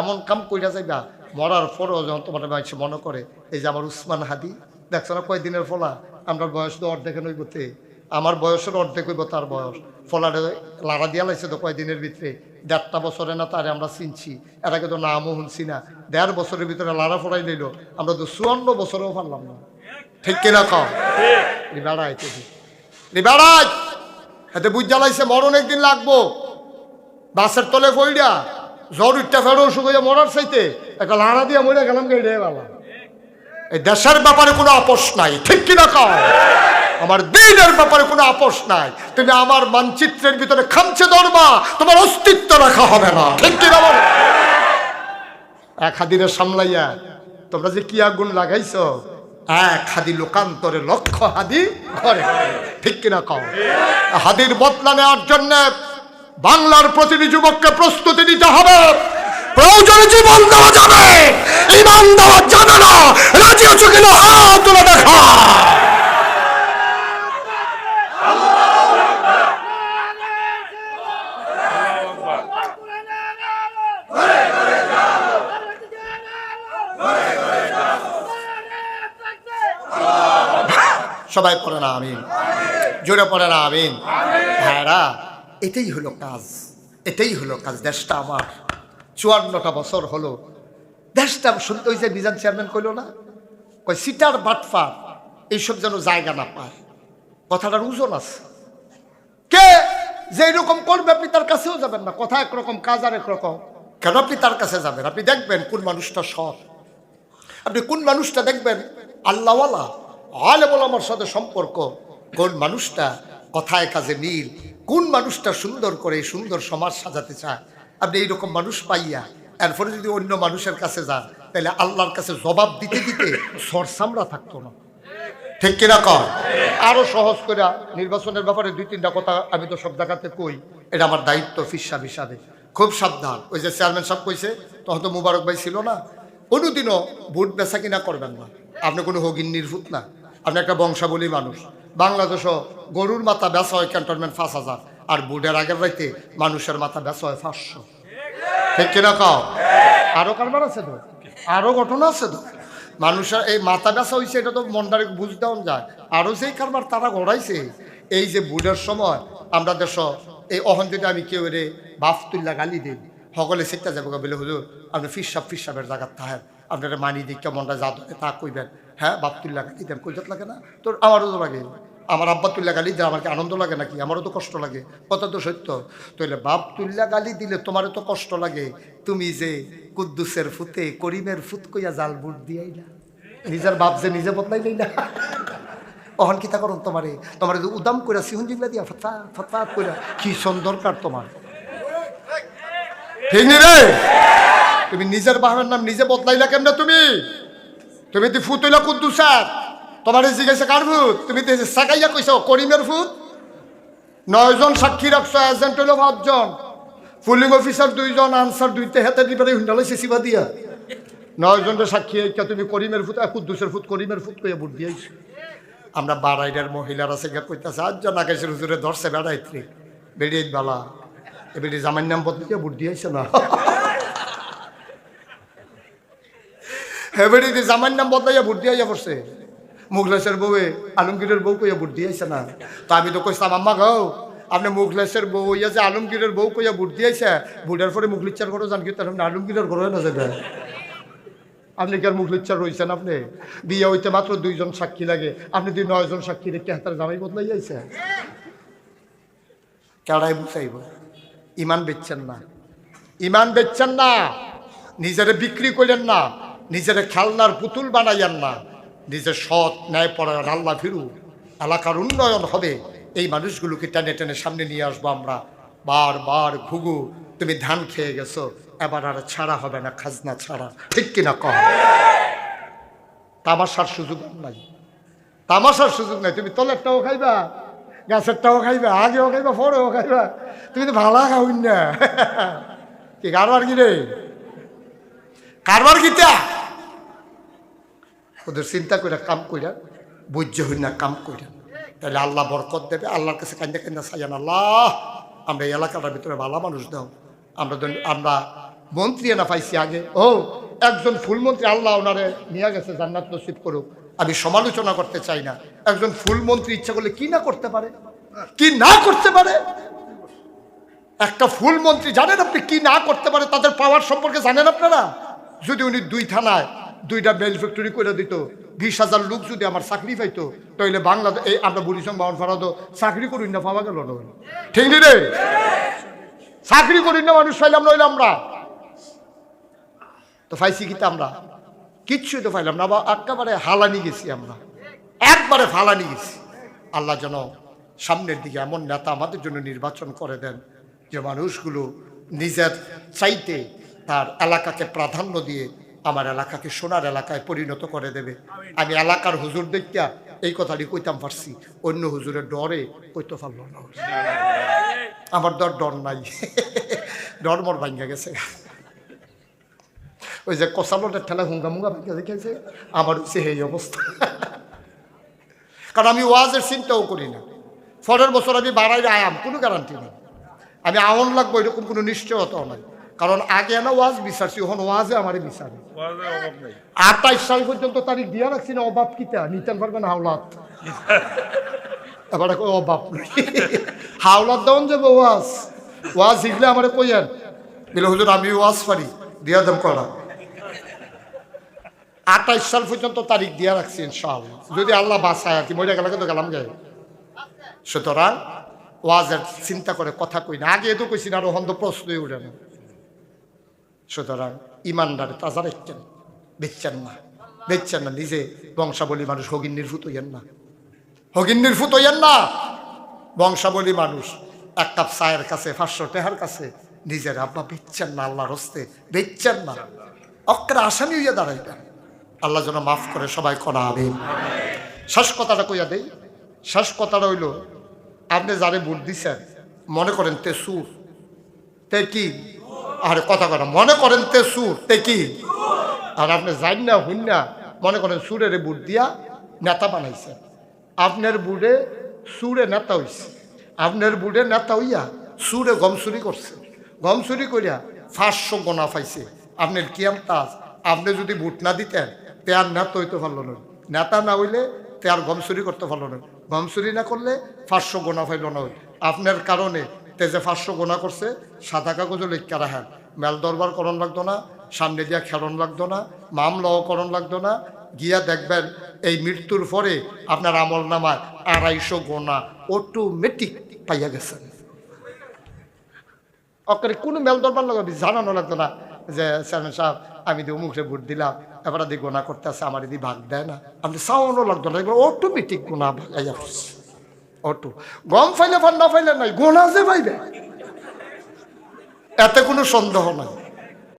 এমন কাম কইরা যাইবা মরার পরেও যখন তোমার মানুষ মনে করে। এই যে আমার উসমান হাদি দেখছ না কয়দিনের ফলা? আমরা বয়স তো অর্ধেক নইবতে আমার বয়সের অর্ধেক হইব তার বয়স। ফলারে লাড়া দিয়া লাগছে তো কয়দিনের ভিতরে? দেড়টা বছরে না তারে আমরা চিনছি। এর আগে তো নামও শুনছি না। দেড় বছরের ভিতরে লাড়া ফড়াই নিল আমরা তো চুয়ান্ন বছরেও পারলাম না। ঠিক কিনা খাও বেড়াই বেড়াই হাতে বুঝ জ্বালাইছে মরণ একদিন লাগবো। বাসের তলে ফইডা। জ্বর উঠটা ফেরো অসুখ হয়ে মরার চাইতে। একটা লাড়া দিয়ে মরে গেলাম গে বাবা। এই দেশের ব্যাপারে কোনো আপোষ নাই, ঠিক কিনা কও? আমার দিনের ব্যাপারে কোনো আপোষ নাই। তুমি আমার মানচিত্রের ভিতরে খামছে ধরবা, তোমার অস্তিত্ব রাখা হবে না, ঠিক কিনা এক হাদিরে সামলাইয়া, তোমরা যে কি আগুন লাগাইছ? এক হাদি লোকান্তরে লক্ষ হাদি ঘরে। ঠিক কিনা কও? হাদির বদলা নেওয়ার জন্য বাংলার প্রতিটি যুবককে প্রস্তুতি নিতে হবে। প্রয়োজনে জীবন দেওয়া যাবে। ইমান দেওয়া যাবে না। রাজি আছো কিনা? হাত তুলে দেখা। সবাই পড়ে না, আমিন। জোরে পড়ে না, আমিন। ভাইরা এটাই হলো কাজ, এটাই হলো কাজ। দেশটা আমার। চুয়ান্নটা বছর হলো। দেশটা শুনতে হয়েছে বিজান চেয়ারম্যান কইল না? কয়, সিটার বাটফার, এইসব যেন জায়গা না পায়। কথাটার ওজন আছে। কে যে এরকম করবে আপনি তার কাছেও যাবেন না। কথা একরকম, কাজ আর একরকম কেন আপনি তার কাছে যাবেন? আপনি দেখবেন কোন মানুষটা সৎ। আপনি কোন মানুষটা দেখবেন? আল্লাহওয়ালা আলে বলে আমার সাথে সম্পর্ক। কোন মানুষটা কথায় কাজে মিল কোন মানুষটা সুন্দর করে সুন্দর সমাজ সাজাতে চায়? আপনি এইরকম মানুষ পাইয়া, এরপরে যদি অন্য মানুষের কাছে যান, তাহলে আল্লাহর কাছে জবাব দিতে দিতে সরসামরা থাকতো না। ঠিক কিনা কর আরও সহজ করে নির্বাচনের ব্যাপারে দুই তিনটা কথা আমি তো সব জায়গাতে কই, এটা আমার দায়িত্ব ফিসাব হিসাবে খুব সাবধান। ওই যে চেয়ারম্যান সাহেব কইছে তখন তো মুবারক ভাই ছিল না, কোনোদিনও ভোট বেচা কিনা করবেন না। আপনি কোনো হগিন নির্ভূত না। আপনি একটা বংশাবলী মানুষ। বাংলাদেশও গরুর মাথা বেচা হয় ক্যান্টনমেন্ট পাঁচ হাজার, আর বুটের আগের রাইতে মানুষের মাথা বেচা হয় পাঁচশো। ঠিক কিনা কাও? আরও কারবার আছে তো? আরও ঘটনা আছে তো? মানুষের এই মাথা ব্যথা হয়েছে এটা তো মনটারে বুঝতেও যায়। আরও সেই কারবার তারা গড়াইছে, এই যে বুড়ের সময় আমরা দেশ, এই অহন যদি আমি কেউ রে বাফ তুল্লা গালি দিই। সকলে সেটা যাব বলে, হুজুর, আপনি ফিসাব ফিসাবের জায়গার তাহের আপনার মানি দিক কেমনটা যা তা কইবেন। হ্যাঁ বাপ তুল্লা গালি দেন কইজাত লাগে না? তোর আমারও তো লাগে। আমার আব্বা তুল্লা গালি দিলে আমার কি আনন্দ লাগে নাকি? আমারও তো কষ্ট লাগে। কথা তো সত্য। তাহলে বাপ তুল্লা গালি দিলে তোমারও তো কষ্ট লাগে। তুমি যে কুদ্দুসের ফুতে, করিমের ফুত কইয়া জাল বুট দিয়াই না নিজের বাপ যে নিজে বদলাইলেই না অহন কিতা করুন তোমারে? তোমার উদাম করে সিহন জিগলা দিয়া ফতা ফতা কইরা, কি দরকার তোমার? তুমি নিজের বাহার নাম নিজে বদলাইলা কেমনে তুমি? তুমি তো ফুত হইলা কুদ্দুসার তোমার জিজ্ঞাসা কার ভূত তুমি তো সাকাইয়া কইছো, করিমের ভূত নয়জন সাক্ষী রাখছো এজেন্ট হইল পাঁচজন। পুলিং অফিসার দুইজন আনসার দুইতে হাতে দিবে হুন্ডালে সিবা দিয়া। নয়জনের সাক্ষী এইটা তুমি করিমের ফুত কুদ্দুসের ফুত করিমের ফুত কইয়া বুট দিয়েছ আমরা বারাইডার মহিলারা সে কইতাছে আজ নাগেশের হুজুরে ধরছে বেড়াইত্রি। বেরিয়ে বালা। এবারে জামাইন নাম বদলিয়ে বুট দিয়েছে না। হেবেরি জামাই নাম বদলাইয়া ভোট দিয়া পড়ছে মুগলেশের বউয়ে আলমগীরের বউ কইয়া ভোট দিয়েছে না। তো আমি তো কইতাম আম্মা গাও আপনি মুগলেশের বউ ইয়া যে আলমগীরের বউ কইয়া ভোট দিয়েছে ভোটের পরে মুগলিচ্চার ঘরে যান কিন্তু আপনি আলমগীরের ঘরে না যাবে আপনি কি আর মুগলিচ্চার রয়েছেন আপনি? বিয়ে হইতে মাত্র দুইজন সাক্ষী লাগে। আপনি দুই নয়জন সাক্ষী রেখে হাতার জামাই বদলাই যাইছে কেড়াই বুঝাইব ইমান বেচছেন না। ইমান বেচছেন না। নিজেরে বিক্রি করলেন না। নিজের খেলনার পুতুল বানাইয়েন না। নিজের সৎ ন্যায় পরায়ণ আল্লাহ ফিরু এলাকার উন্নয়ন হবে। এই মানুষগুলোকে টেনে টেনে সামনে নিয়ে আসব আমরা। বারবার ঘুঘু, তুমি ধান খেয়ে গেছো। এবার আর ছাড়া হবে না, খাজনা ছাড়া। ঠিক কিনা কম তামাশার সুযোগ নাই। তামাশার সুযোগ নাই। তুমি তলেরটাও খাইবা, গাছেরটাও খাইবা, আগেও খাইবা, পরেও খাইবা। তুমি তো ভালা খাওয়াই না। কি কারবার কি রে? কারবার কিতা ওদের চিন্তা করে কাম কইরা, বৈজ্য হই না, কাম কইরা। তাহলে আল্লাহ বরকত দেবে, আল্লাহর কাছে কান্দা কান্দা সাজান আল্লাহ, আমরা এই এলাকাটার ভিতরে ভালো মানুষ দাও। আমরা আমরা মন্ত্রী না পাইছি আগে। ও, একজন ফুলমন্ত্রী আল্লাহ ওনারে নিয়ে গেছে, জান্নাত নসিব করুক। আমি সমালোচনা করতে চাই না। একজন ফুলমন্ত্রী ইচ্ছা করলে কি না করতে পারে? কি না করতে পারে? একটা ফুল মন্ত্রী জানেন আপনি কি না করতে পারে? তাদের পাওয়ার সম্পর্কে জানেন আপনারা? যদি উনি দুই থানায় দুইটা বেল ফ্যাক্টরি করে দিত, বিশ হাজার লোক যদি আমার চাকরি পাইতো তাহলে বাংলাদেশ এই আমরা বুড়িসং বাহন ফারাদো, চাকরি করি না পাওয়া গেল না। ঠিক নি রে? চাকরি করি না, মানুষ পাইলাম নইলে আমরা। তো পাইছি কি আমরা? কিচ্ছুই তো পাইলাম না, আবার একেবারে হালানি গেছি আমরা। একবারে ফালানি গেছি। আল্লাহ যেন সামনের দিকে এমন নেতা আমাদের জন্য নির্বাচন করে দেন, যে মানুষগুলো নিজের চাইতে তার এলাকাকে প্রাধান্য দিয়ে আমার এলাকাকে সোনার এলাকায় পরিণত করে দেবে। আমি এলাকার হুজুর দেখিয়া এই কথাটি কইতাম পারছি। অন্য হুজুরের ডরে কইতে পারল না। আমার ডর ডর নাই। ডর মর ভাঙ্গা গেছে। ওই যে কষালোটের ঠেলা হুঙ্গা মুঙ্গা ভাঙ্গা দেখেছে? আমার হচ্ছে এই অবস্থা। কারণ আমি ওয়াজের চিন্তাও করি না। পরের বছর আমি বাড়াই আয়াম কোনো গ্যারান্টি নেই। আমি আমন লাগবো, এরকম কোনো নিশ্চয়তাও নাই। কারণ আগে না ওয়াজ বিচারছি ওখান ওয়াজে আমারই বিচারে আঠাইশ সাল পর্যন্ত তারিখ দিয়া রাখছি না অভাব কিতা? নিতেন পারবেন হাওলাত। এবারে অভাব। হাওলাত দেওয়ান যাবে ওয়াজ। ওয়াজ শিখলে আমারে কইয়েন বলে হুজুর আমি ওয়াজ পারি। দিয়া দেব করা আঠাইশ সাল পর্যন্ত তারিখ দিয়া রাখছি ইনশাআল্লাহ। যদি আল্লাহ বাসায় আর কি মরে গেলে তো গেলাম যাই সুতরাং ওয়াজের চিন্তা করে কথা কই না। আগে তো কইছি না আর তো প্রশ্নই উঠে না। সুতরাং ইমানদারে তাজা রেখছেন বেচছেন না। বেচছেন না, নিজে বংশাবলী মানুষ হগিন নির্ভূত হইয়েন না। হগিন নির্ভূত হইয়েন না। বংশাবলী মানুষ, এক কাপ চায়ের কাছে, পাঁচশো টেহার কাছে, নিজের আব্বা বেচছেন না, আল্লাহর হস্তে বেচছেন না। অক্রে আসামি হইয়া দাঁড়াইবেন আল্লাহ যেন মাফ করে সবাই করা হবে শেষ কথাটা কইয়া দেই। শেষ কথাটা হইল, আপনি যারে ভোট দিছেন, মনে করেন তে সুর তে কি? আর কথা কথা মনে করেন তে সুর, তে কি? আর আপনি যাই না হুন না মনে করেন সুরের বুট দিয়া নেতা বানাইছেন। আপনার বুড়ে সুরে নেতা হইছে। আপনার বুড়ে নেতা হইয়া সুরে গম চুরি করছে। গম চুরি করিয়া পাঁচশো গোনা পাইছে। আপনার কিয়াম তাজ আপনি যদি বুট না দিতেন, তে আর নেতা হইতে পারল না। নেতা না হইলে তে আর গম চুরি করতে পারল না। গম চুরি না করলে পাঁচশো গোনা পাইল না। আপনার কারণে তে যে পাঁচশো গোনা করছে, সাদা কাগজও লেখা রাখেন মেল দরবার করণ লাগতো না, সামনে দিয়া খেলন লাগতো না মামলাও করণ লাগতো না, গিয়া দেখবেন এই মৃত্যুর পরে আপনার আমল নামায় আড়াইশো গোনা অটোমেটিক পাইয়া গেছেন অকারে কোনো মেল দরবার লাগাবি জানানো লাগতো না যে চেয়ারম্যান সাহেব আমি দিয়ে মুখে ভোট দিলাম, এবার দিয়ে গোনা করতে আছে আমার এদিকে ভাগ দেয় না। আপনি চাওয়ানো লাগতো না, এগুলো অটোমেটিক গোনা ভাগাইয়া পড়ছে অটো। গম ফাইলে ফান না ফাইলে নাই গোনা যে পাইবে এতে কোনো সন্দেহ নাই।